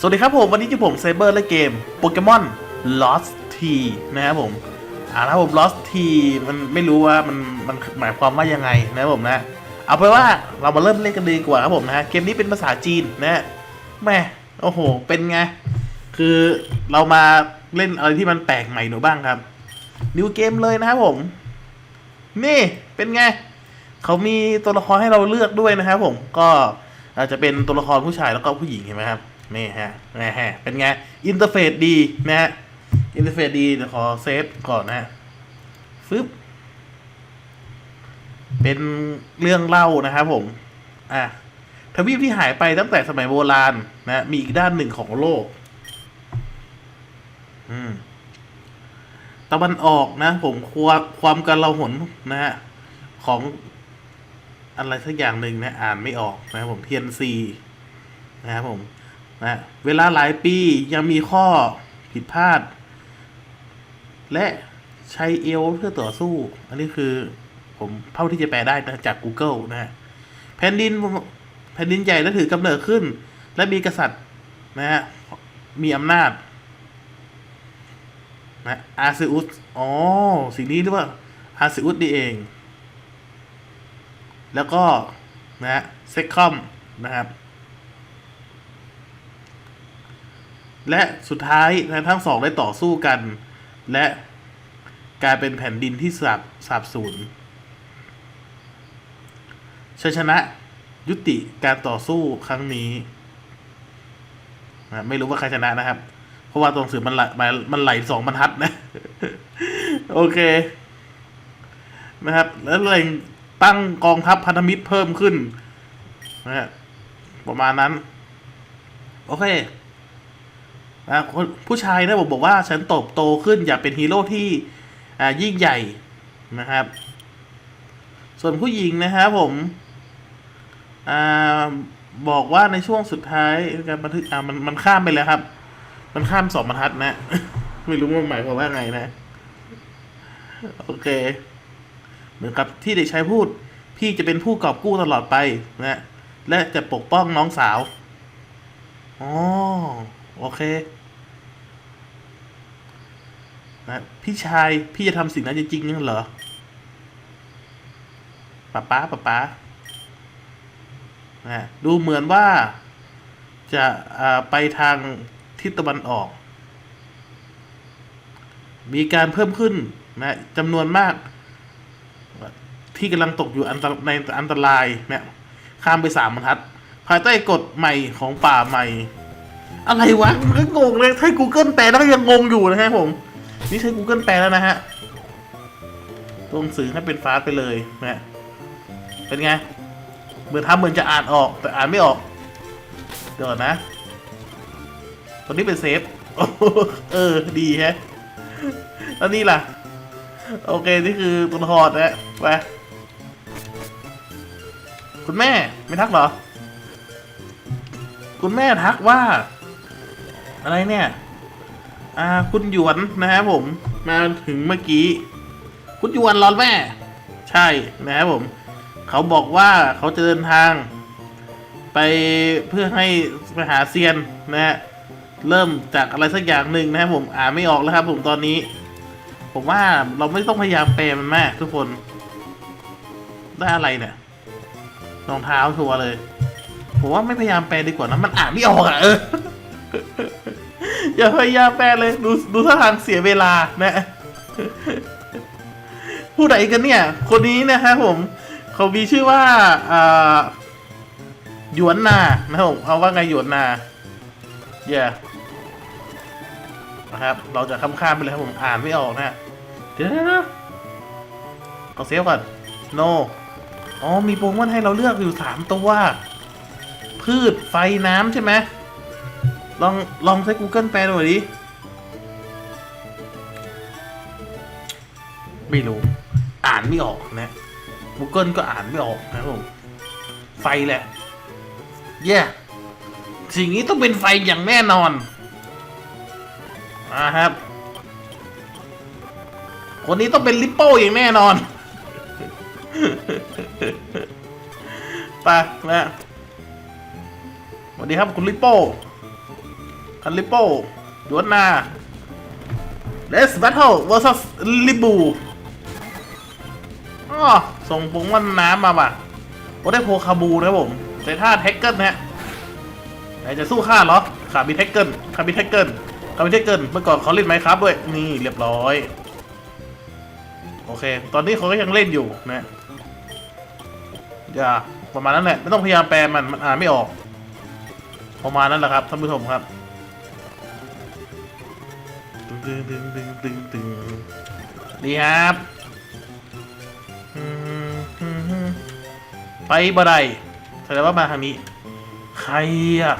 สวัสดีครับผมวันนี้จะผมเซเบอร์และเกมโปเกมอน Lost T นะครับผมอ่านะครับผม Lost T มันไม่รู้ว่ามันมันหมายความว่ายังไงนะครับผมนะ เอาไปว่าเรามาเริ่มเล่นกันดีกว่าครับผมนะเกมนี้เป็นภาษาจีนนะแม่โอ้โห เป็นไง คือเรามาเล่นอะไรที่มันแปลกใหม่หนูบ้างครับ นิวเกมเลยนะครับผม นี่เป็นไง เขามีตัวละครให้เราเลือกด้วยนะครับผมก็อาจจะเป็นตัวละครผู้ชายแล้วก็ผู้หญิงเห็นไหมครับ นี่ฮะนี่ฮะ เป็นไง อินเทอร์เฟซดีนะฮะ อินเทอร์เฟซดีเดี๋ยวขอเซฟก่อนนะฮะฟึบเป็นเรื่องเล่านะครับผม อะทวีปที่หายไปตั้งแต่สมัยโบราณนะ มีอีกด้านหนึ่งของโลก อืม ตะวันออกนะ ผมความความกันเราหนนะฮะ ของอะไรสักอย่างหนึ่งนะ อ่านไม่ออกนะครับผมเทียนซีนะครับผม นะเวลาหลายปียังมีข้อผิดพลาด และใช้เอลเพื่อต่อสู้ อันนี้คือผมเท่าที่จะแปลได้นะจาก Google นะแผ่นดินแผ่นดินใหญ่และถือกำเนิดขึ้น และมีกษัตริย์นะฮะมีอำนาจนะอาซิอุสอ๋อสิ่งนี้เรียกว่าอาซิอุสนี่เอง แล้วก็นะฮะเซคอมนะครับ และสุดท้ายนะทั้งสองได้ต่อสู้กัน และกลายเป็นแผ่นดินที่สาบสาบสูญชัยชนะยุติการต่อสู้ครั้งนี้นะไม่รู้ว่าใครชนะนะครับ เพราะว่าตัวหนังสือมันไหลมันไหลสองบรรทัดนะ โอเค นะครับ แล้วแหล่งตั้งกองทัพพันธมิตรเพิ่มขึ้นนะฮะประมาณนั้น โอเค นะผู้ชายนะผมบอกว่าฉันโตโตขึ้นอยากเป็นฮีโร่ที่ยิ่งใหญ่นะครับ ส่วนผู้หญิงนะครับผมอบอกว่าในช่วงสุดท้ายการบันทึกอ่ามันมันข้ามไปแล้วครับ มันข้ามสองบรรทัดนะ ไม่รู้ว่าหมายความว่าไงนะ โอเค เหมือนกับที่เด็กชายพูด พี่จะเป็นผู้กอบกู้ตลอดไปนะและจะปกป้องน้องสาวอ๋อโอเค นะพี่ชายพี่จะทำสิ่งนั้นจริงๆนั่นเหรอป๊าป๊าป๊าป๊านะดูเหมือนว่าจะอ่าไปทางทิศตะวันออก มีการเพิ่มขึ้นนะจำนวนมาก ที่กำลังตกอยู่อันตรในอันตรายเนี่ยข้ามไปสามบรรทัด ภายใต้กฎใหม่ของป่าใหม่ อะไรวะ มันก็งงเลย ถ้า Google แปลแล้วก็ยังงงอยู่นะฮะผม นี่ใช้ Google แปลแล้วนะฮะตัวหนังสือให้เป็นฟ้าไปเลยนะเป็นไง เหมือนทำเหมือนจะอ่านออกแต่อ่านไม่ออก เดี๋ยวนนะตัวนี้เป็นเซฟ เออ ดีแฮะ แล้วนี่ล่ะ โอเค นี่คือตัวละครนะไปคุณแม่ไม่ทักเหรอ คุณแม่ทักว่า อะไรเนี่ย อ่าคุณหยวนนะครับผมมาถึงเมื่อกี้ คุณหยวนรอนแม่ ใช่นะครับผม เขาบอกว่าเขาจะเดินทาง ไปเพื่อให้ไปหาเซียนนะฮะเริ่มจากอะไรสักอย่างหนึ่งนะครับผมอ่านไม่ออกแล้วครับ ผมตอนนี้ ผมว่าเราไม่ต้องพยายามแปลมันมากทุกคน ได้อะไรเนี่ยรองเท้าชัวร์เลย ผมว่าไม่พยายามแปลดีกว่านะมันอ่านไม่ออกอะเออ อย่าพยายามแปลเลยดูดูท่าทางเสียเวลานะ ผู้ใดกันเนี่ย คนนี้นะครับผมเขามีชื่อว่าอ่าหยวนนานะครับผมเอาว่าไงหยวนนาเย่นะครับ เราจะข้ามข้ามไปเลยครับผมอ่านไม่ออกนะเดี๋ยวนะเอาเซฟก่อนโนอ๋อมีโปรโมชั่นให้เราเลือกอยู่สามตัว พืชไฟน้ำใช่ไหม ลอง ลองใช้ Google แปลดูหน่อยดิ ไม่รู้ อ่านไม่ออกนะ Google ก็อ่านไม่ออกนะผมไฟแหละเย่สิ่งนี้ต้องเป็นไฟอย่างแน่นอนอ่าครับ คนนี้ต้องเป็นลิปโป้อย่างแน่นอนไปนะสวัสดีครับคุณลิปโป้ คันลิโป้ดวนนา Let's battle versus ลิบูอ๋อส่งปุงวันน้ำมาป่ะโอ้ได้โพคาบูนะครับผมใส่ท่าแท็กเกิลนะฮะไหนจะสู้ข้าเหรอขามีแท็กเกิลขามีแท็กเกิลขามีแท็กเกิลเมื่อก่อนเขาเล่นไหมครับด้วย นี่เรียบร้อย โอเค ตอนนี้เขาก็ยังเล่นอยู่นะอย่าประมาณนั้นแหละ ไม่ต้องพยายามแปลมัน มันอ่านไม่ออก ประมาณนั้นแหละครับท่านผู้ชมครับ ตึงตึงตึงตึงตึงดีครับไปบ่ได้แสดงว่ามาทางนี้ ใครอะ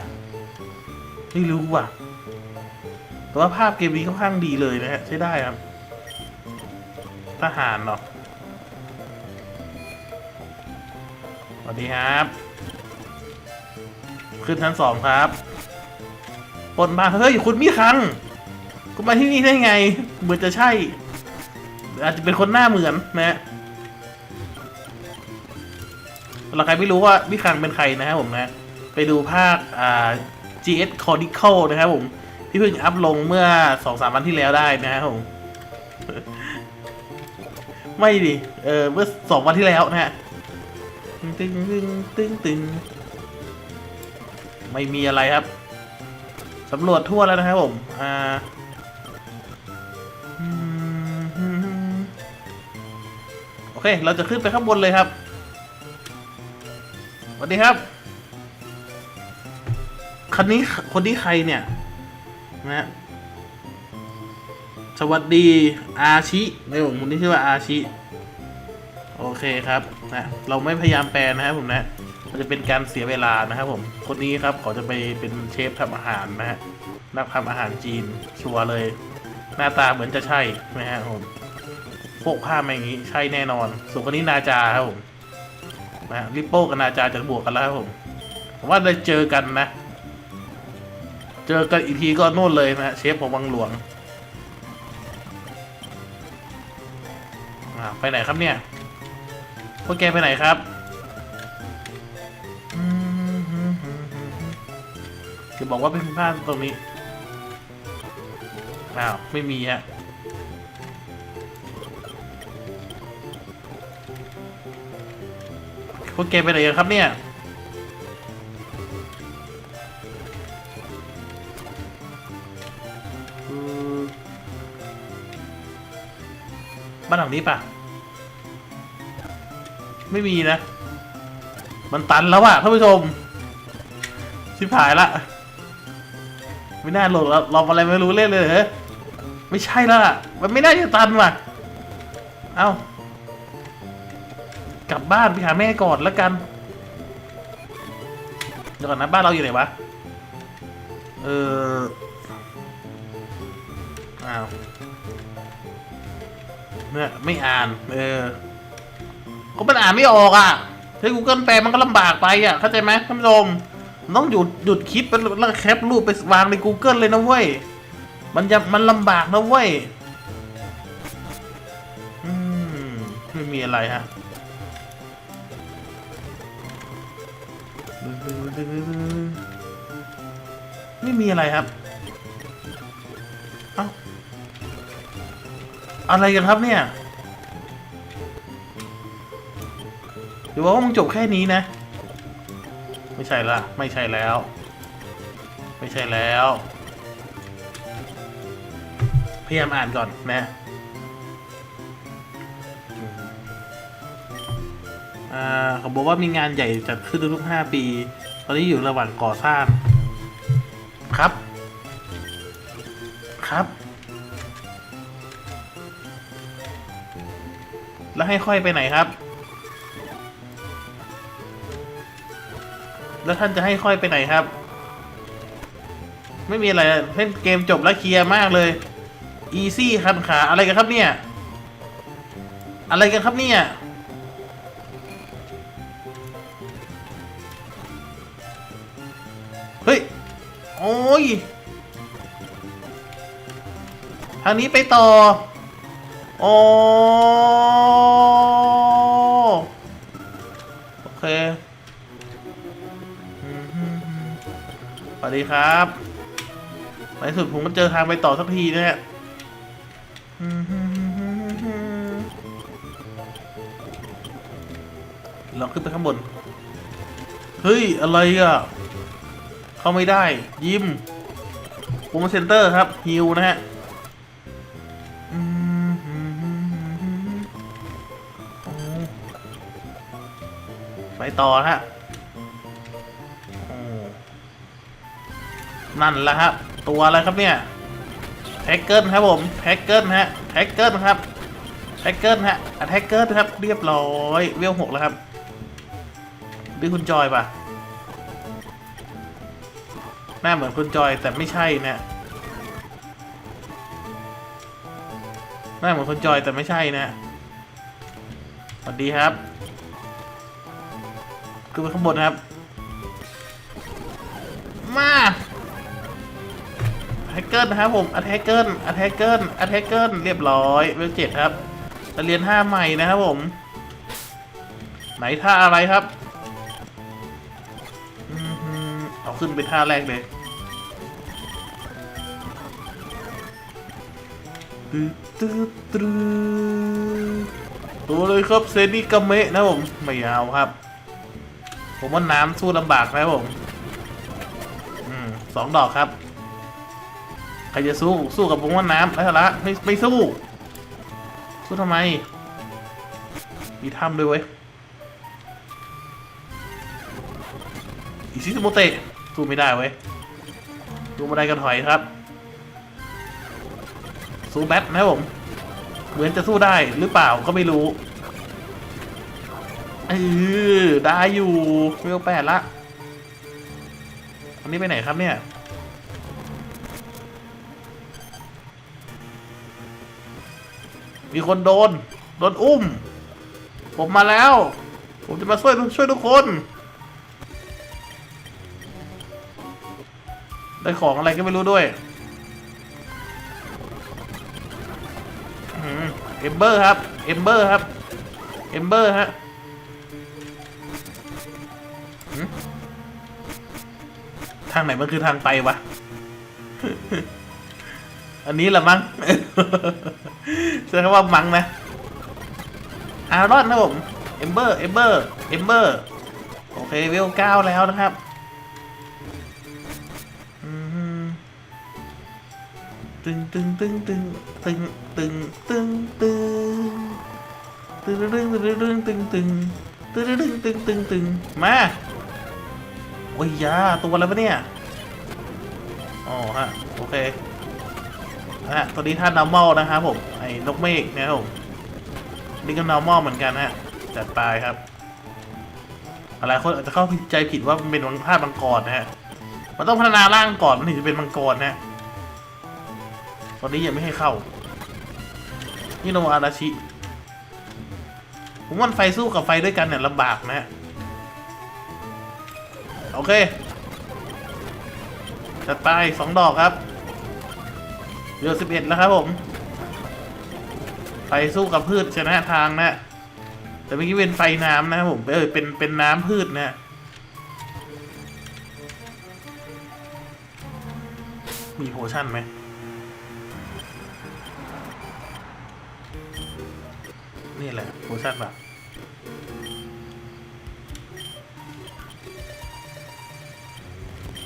ไม่รู้ว่ะ แต่ว่าภาพเกมนี้ค่อนข้างดีเลยนะฮะ ใช้ได้ครับ ทหารเนาะสวัสดีครับ ขึ้นชั้นสองครับปนมา เฮ้ย คุณมีครัง คุณมาที่นี่ได้ไงเหมือนจะใช่ อาจจะเป็นคนหน้าเหมือนนะฮะเราใครไม่รู้ว่ามิคังเป็นใครนะครับผมนะ ไปดูภาคอ่า GS Chronicle นะครับผม ที่เพิ่งอัพลงเมื่อสองสามวันที่แล้วได้นะครับผม ไม่ดิ เออเมื่อสองวันที่แล้วนะฮะตึงตึงตึงตึงตึงไม่มีอะไรครับสำรวจทั่วแล้วนะครับผม อ่า โอเค เราจะขึ้นไปข้างบนเลยครับสวัสดีครับ คันนี้คนที่ใครเนี่ยนะฮะสวัสดีอาชิไม่ผมคนที่ชื่อว่าอาชิ โอเคครับนะเราไม่พยายามแปลนะครับผมนะ มันจะเป็นการเสียเวลานะครับผม คนนี้ครับเขาจะไปเป็นเชฟทำอาหารนะฮะนักทำอาหารจีนชัวร์เลย หน้าตาเหมือนจะใช่นะฮะผม พวกผ้ามาอย่างนี้ใช่แน่นอน ส่วนคนนี้นาจาครับผมนะริปโป้กับนาจาจะบวกกันแล้วครับผมผมว่าได้เจอกันนะ เจอกันอีกทีก็โน่นเลยนะเชฟของวังหลวงอ่าไปไหนครับเนี่ยพวกแกไปไหนครับอืมจะบอกว่าเป็นบ้านตรงนี้อ้าวไม่มีฮะ พวกแกไปไหนกันครับเนี่ย บ้านหลังนี้ปะไม่มีนะ มันตันแล้วอะท่านผู้ชม ชิบหายละ ไม่น่าโหลดแล้วลองอะไรไม่รู้เล่นเลยเหรอไม่ใช่แล้วล่ะมันไม่น่าจะตันว่ะ เอ้า บ้านไปหาแม่ก่อนแล้วกันเดี๋ยวก่อนนะบ้านเราอยู่ไหนวะ เอออ้าวเนี่ยไม่อ่าน เออก็มันอ่านไม่ออกอะใช้ Google แปลมันก็ลำบากไปอะ เข้าใจไหมท่านผู้ชมต้องหยุดหยุดคลิปแล้วแคปรูปไปวางใน Google เลยนะเว้ย มันจะมันลำบากนะเว้ย อืม ไม่มีอะไรฮะ ไม่มีอะไรครับเอาอะไรกันครับเนี่ยหรือว่ามึงจบแค่นี้นะ ไม่ใช่ละไม่ใช่แล้ว ไม่ใช่แล้ว พยายามอ่านก่อนนะ เขาบอกว่ามีงานใหญ่จัดขึ้นทุกๆห้าปี ตอนนี้อยู่ระหว่างก่อสร้าง ครับ ครับ แล้วให้ค่อยไปไหนครับ แล้วท่านจะให้ค่อยไปไหนครับ ไม่มีอะไรเล่นเกมจบแล้วเคลียร์มากเลย อีซี่คันขาอะไรกันครับเนี่ย อะไรกันครับเนี่ย เฮ้ย โอ้ย ทางนี้ไปต่อ โอ้โอเคสวัสดีครับในสุดผมก็เจอทางไปต่อสักทีนะฮะลองขึ้นไปข้างบน เฮ้ย อะไรอะ เข้าไม่ได้ ยิมโปรโมเซนเตอร์ครับฮิวนะฮะไปต่อฮะนั่นแหละครับ ตัวอะไรครับเนี่ยแท็กเกิลครับผมแท็กเกิลฮะแท็กเกิลครับแท็กเกิลฮะแท็กเกิลครับ เรียบร้อย เวลหกแล้วครับ ดูคุณจอยปะหน้าเหมือนคุณจอยแต่ไม่ใช่นะหน้าเหมือนคุณจอยแต่ไม่ใช่นะสวัสดีครับขึ้นไปข้างบนครับ มาแท็กเกิลนะครับผมอ t แทกเกิลอ t แทกเกิลอ t แทกเกิลเรียบร้อยเวลเจ็ดครับจะเรียนท่าใหม่นะครับผม ไหนท่าอะไรครับ ขึ้นไปท่าแรกเลยตึ๊ดตึ๊ดตึ๊ดตัวเลยครับเซนิกาเมะนะผม ไม่เอาครับ ผมว่าน้ำสู้ลำบากนะผมอืมสองดอกครับ ใครจะสู้ สู้กับผมว่าน้ำไรสาระไม่ไม่สู้ สู้ทำไม มีถ้ำด้วยเว้ยอีซิสโมเตะ สู้ไม่ได้เว้ยสู้ไม่ได้ก็ถอยครับ สู้แบทนะผม เหมือนจะสู้ได้หรือเปล่าก็ไม่รู้เออได้อยู่เวลแปดละอันนี้ไปไหนครับเนี่ยมีคนโดน โดนอุ้ม ผมมาแล้ว ผมจะมาช่วยช่วยทุกคน ได้ของอะไรก็ไม่รู้ด้วยเอมเบอร์ครับ เอมเบอร์ครับ เอมเบอร์ฮะทางไหนมันคือทางไปวะ อันนี้ละมั้งใช้คำว่ามั้งนะ อารอนนะผม เอมเบอร์ เอมเบอร์ เอมเบอร์ โอเคเวเก้าแล้วนะครับ ตึงตึงตึงตึงตึงตึงตึงตึงตึงตึงตึงตึงตึงตึงตึงตึงตึงตึงตึงมาโอ้ยยาตัวอะไรปะเนี่ยอ๋อฮะโอเคนะฮะตัวนี้ท่าน normal นะครับผมไอ้นกเมฆนะครับผมนี่ก็ normal เหมือนกันนะฮะจัดไปครับอะไรคนอาจจะเข้าใจผิดว่ามันเป็นวังภาพมังกรนะฮะมันต้องพัฒนาร่างก่อนมันถึงจะเป็นมังกรนะฮะ ตอนนี้ยังไม่ให้เข้า นี่โนอาราชิ ผมว่าไฟสู้กับไฟด้วยกันเนี่ยลำบากนะฮะโอเค จัดไปสองดอกครับเดือสิบเอ็ดแล้วครับผม ไฟสู้กับพืชชนะทางนะ แต่เมื่อกี้เป็นไฟน้ำนะครับผมเออเป็นเป็นน้ำพืชนะมีโพชั่นไหม นี่แหละโพชั่นแบบ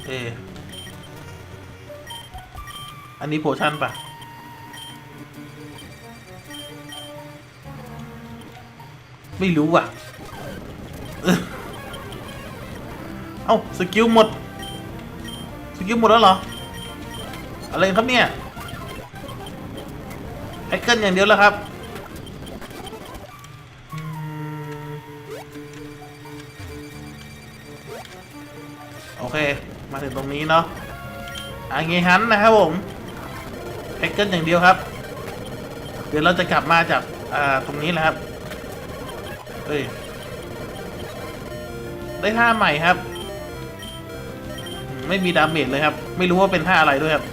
เอออันนี้โพชั่นปะไม่รู้อะ เอ้า สกิลหมด สกิลหมดแล้วเหรอ อะไรครับเนี่ยแอคเกิลอย่างเดียวแล้วครับ ถึงตรงนี้เนาะอังเงฮันนะครับผมแอคเกิลอย่างเดียวครับ เดี๋ยวเราจะกลับมาจากอ่าตรงนี้แหละครับเอ้ยได้ท่าใหม่ครับ ไม่มีดาเมจเลยครับ ไม่รู้ว่าเป็นท่าอะไรด้วยครับ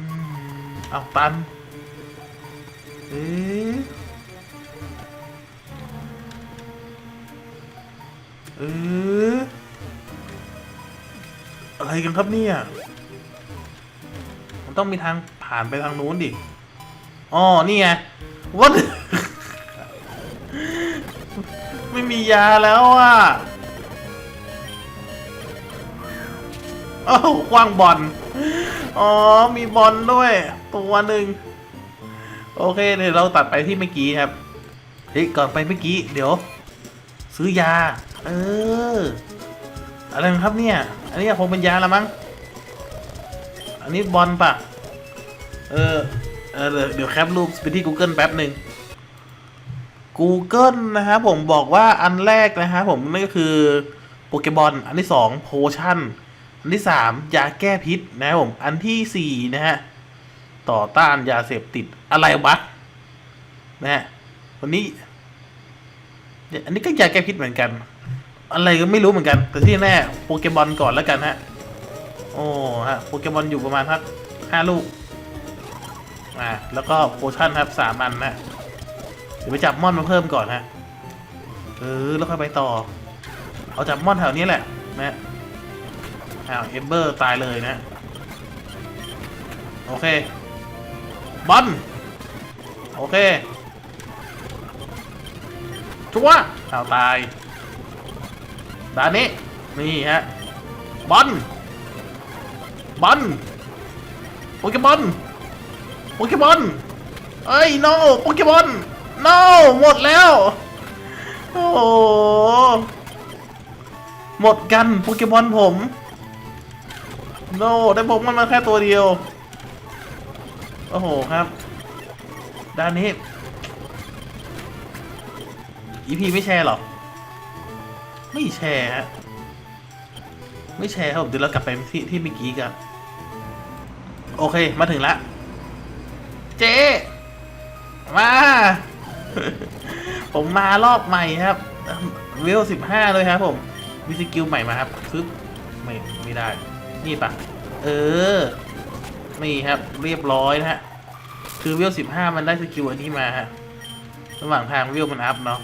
อืมเอาตันเอ๊ะ อออะไรกันครับเนี่ย มันต้องมีทางผ่านไปทางนู้นดิ อ๋อ นี่ไงวัดไม่มียาแล้วอะโอ้าวกว้างบอล อ๋อ มีบอลด้วย ตัวหนึ่ง โอเค เดี๋ยวเราตัดไปที่เมื่อกี้ครับ เฮ้ย ก่อนไปเมื่อกี้ เดี๋ยว ซื้อยา เออ อะไรนะครับเนี่ย อันนี้คงเป็นยาละมั้ง อันนี้บอลปะเออ เออเดี๋ยวเดี๋ยวแคปรูปไปที่ Google แป๊บหนึ่ง Google นะครับผมบอกว่าอันแรกนะครับผมนั่นก็คือโปเกบอล อันที่สองโพชั่น อันที่สามยาแก้พิษนะครับผม อันที่สี่นะฮะ ต่อต้านยาเสพติดอะไรวะ นะฮะวันนี้ อันนี้ก็ยาแก้พิษเหมือนกัน อะไรก็ไม่รู้เหมือนกัน แต่ที่แน่โปเกมอนก่อนแล้วกันฮะ โอ้ฮะโปเกมอนอยู่ประมาณทักห้าลูก อ่า แล้วก็โพชั่นครับสามอันนะเดี๋ยวไปจับมอนมาเพิ่มก่อนฮะ เออ แล้วค่อยไปต่อ เอาจับมอนแถวนี้แหละ นะอ้าวเอมเบอร์ตายเลยนะ โอเค บอล โอเคชัวอ้าวตาย ด้านนี้นี่ฮะบอลบอลโปเกมอนโปเกมอนเอ้ยโนโปเกมอนโนหมดแล้ว โอ้โหหมดกันโปเกมอนผมโนได้ผมมันมาแค่ตัวเดียว โอ้โหครับ ด้านนี้ อีพีไม่แชร์หรอ ไม่แชร์ฮะ ไม่แชร์ครับผมเดี๋ยวเรากลับไปที่ที่เมื่อกี้กันโอเค มาถึงละเจ๊มา ผมมารอบใหม่ครับเวลสิบห้าเลยครับผมมีสกิลใหม่มาครับซึบไม่ไม่ได้ นี่ปะเออ นี่ครับ เรียบร้อยนะฮะ คือเวลสิบห้ามันได้สกิลอันนี้มาฮะ ระหว่างทางเวลมันอัพเนาะ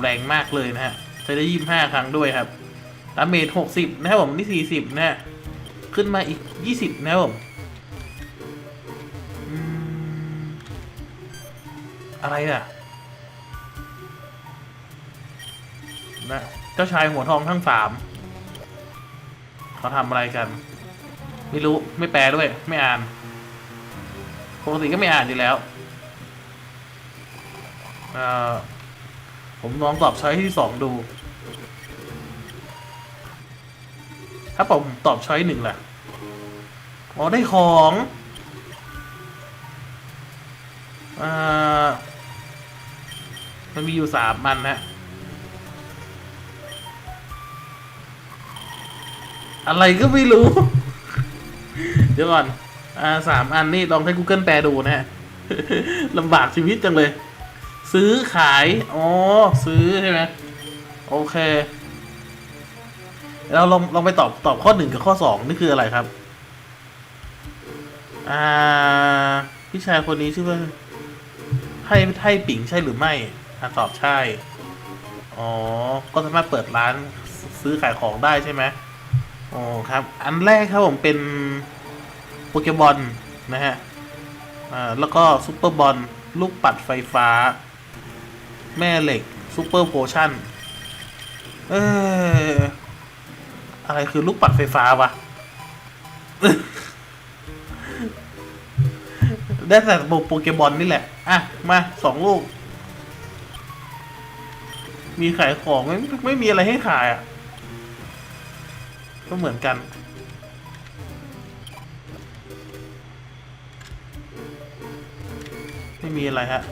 แรงมากเลยนะฮะใช้ได้ยี่ห้าครั้งด้วยครับดาเมจหกสิบนะครับผมนี่สี่สิบนะฮะขึ้นมาอีกยี่สิบนะครับผมอืมอะไรอะนะเจ้าชายหัวทองทั้งสามเขาทำอะไรกัน ไม่รู้ไม่แปลด้วย ไม่อ่านปกติก็ไม่อ่านอยู่แล้ว เอ่อ ผมลองตอบช้อยที่สองดู ถ้าผมตอบช้อยหนึ่งแหละอ๋อได้ของอ่ามันมีอยู่สามมันนะ อะไรก็ไม่รู้ เดี๋ยวก่อน อ่าสามอันนี่ลองให้ Google แปลดูนะฮะลำบากชีวิตจังเลย ซื้อขาย อ๋อ ซื้อใช่ไหมโอเค เราลองลองไปตอบตอบข้อหนึ่งกับข้อสองนี่คืออะไรครับ อ่า พี่ชายคนนี้ชื่อว่าให้ให้ปิ่งใช่หรือไม่อ่าตอบใช่ อ๋อ ก็สามารถเปิดร้านซื้อขายของได้ใช่ไหมอ๋อครับ อันแรกครับผมเป็นโปเกบอลนะฮะ อ่า แล้วก็ซุปเปอร์บอลลูกปัดไฟฟ้า แม่เหล็กซูเปอร์โพชั่น เอออะไรคือลูกปัดไฟฟ้าวะ ได้แต่โปเกบอลนี่แหละ อะ มาสองลูก มีขายของไม่ไม่มีอะไรให้ขายอะ ก็เหมือนกันไม่มีอะไรฮะ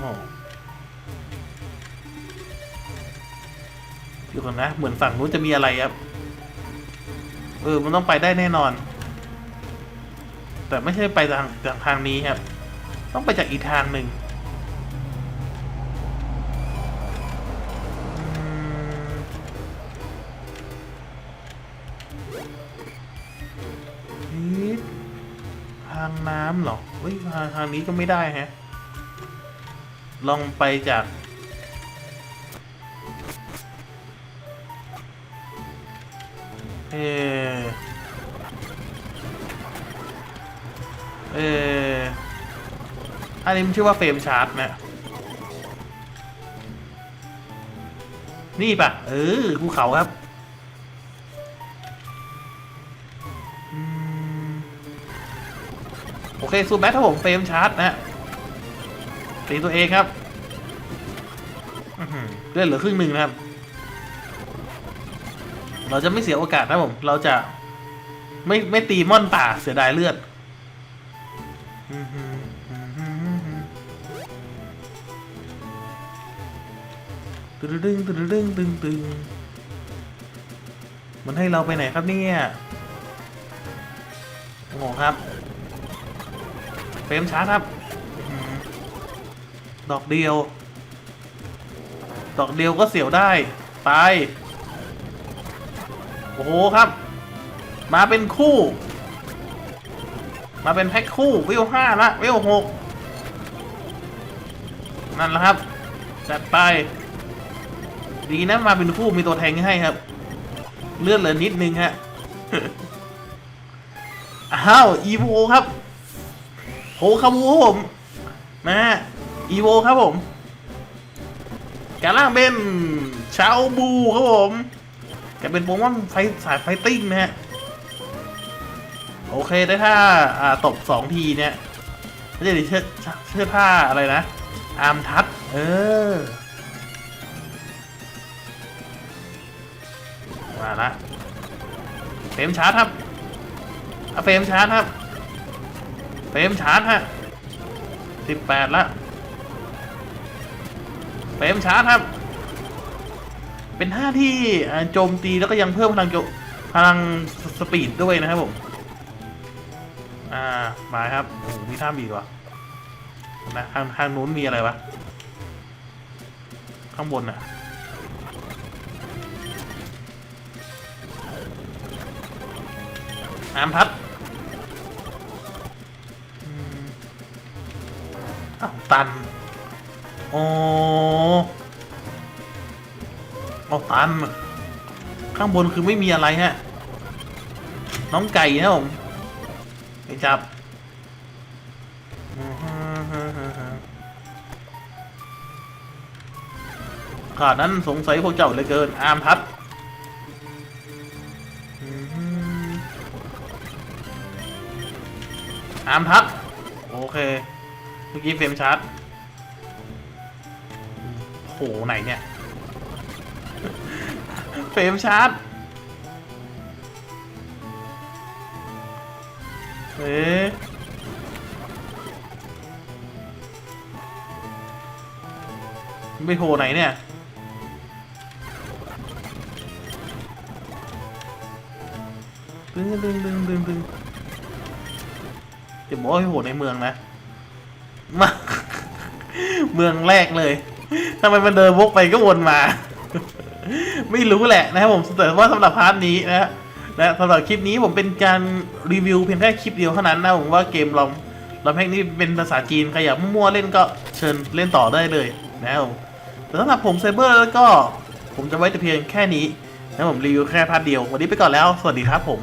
หออยู่ก่อนนะ เหมือนฝั่งนู้นจะมีอะไรครับ เออ มันต้องไปได้แน่นอน แต่ไม่ใช่ไปทางทางทางนี้ครับ ต้องไปจากอีกทางหนึ่งทางน้ำเหรอ เฮ้ยทางทางนี้ก็ไม่ได้แฮะ ลองไปจากเออเอออันนี้มันชื่อว่าเฟรมชาร์ตนะนี่ปะเออภูเขาครับโอเคซูมแบ็คครับผมเฟรมชาร์ตนะ ตีตัวเองครับเลือดเหลือครึ่งหนึ่งนะครับ เราจะไม่เสียโอกาสนะผม เราจะไม่ไม่ตีม่อนป่าเสียดายเลือดตึงตึงตึงตึงตึงตึงมันให้เราไปไหนครับเนี่ยโอ้โหครับ เฟรมช้าครับ ดอกเดียว ดอกเดียวก็เสียวได้ ตาย โอ้โหครับ มาเป็นคู่ มาเป็นแพ็คคู่วิวห้าละวิวหกนั่นแหละครับจัดไป ดีนะมาเป็นคู่มีตัวแทงให้ครับ เลือดเหลือนิดนึงฮะอ้าวอีโวครับโหคาบูผมนะฮะ อีโวครับผมการล่างเป็นชาวบูครับผมแกเป็นโปเกมอนไฟสายไฟติ้งนะฮะโอเคได้ถ้าอ่าตบสองทีเนี่ยไม่ใช่ดิเชื่อเชือท่าอะไรนะ อาร์มทัดเออมาละเฟรมชาร์จครับเอาเฟรมชาร์จครับเฟรมชาร์จฮะสิบแปดละ เฟรมชาร์จครับ เป็นท่าที่โจมตีแล้วก็ยังเพิ่มพลังโจพลังสปีดด้วยนะครับผม อ่า มาครับโอ้โหมีท่าบีกว่ะนะทางทางนู้นมีอะไรวะ ข้างบนน่ะน้ำพัดอ้าวตัน อเอาตัน ข้างบนคือไม่มีอะไรฮะ น้องไก่นะผมไปจับขาดนั้นสงสัยพวกเจ้าเหลือเกิน อามทัดอามทัดโอเค เมื่อกี้เฟรมชาร์จ โหไหนเนี่ย เฟรมชาร์จเอ๊ะไปโหไหนเนี่ยดึงดึงดึงดึงดึงจะบอกว่าให้โหในเมืองนะมา เมืองแรกเลย ทำไมมันเดินวกไปก็วนมา ไม่รู้แหละนะครับผมแต่ว่าสำหรับพาร์ทนี้นะฮะและสำหรับคลิปนี้ผมเป็นการรีวิวเพียงแค่คลิปเดียวเท่านั้นนะผมว่าเกมลองลองแพ็กนี้เป็นภาษาจีนใครอยากมั่วเล่นก็เชิญเล่นต่อได้เลยนะครับแต่สำหรับผมไซเบอร์แล้วก็ผมจะไว้แต่เพียงแค่นี้นะผมรีวิวแค่พาร์ทเดียว วันนี้ไปก่อนแล้ว สวัสดีครับผม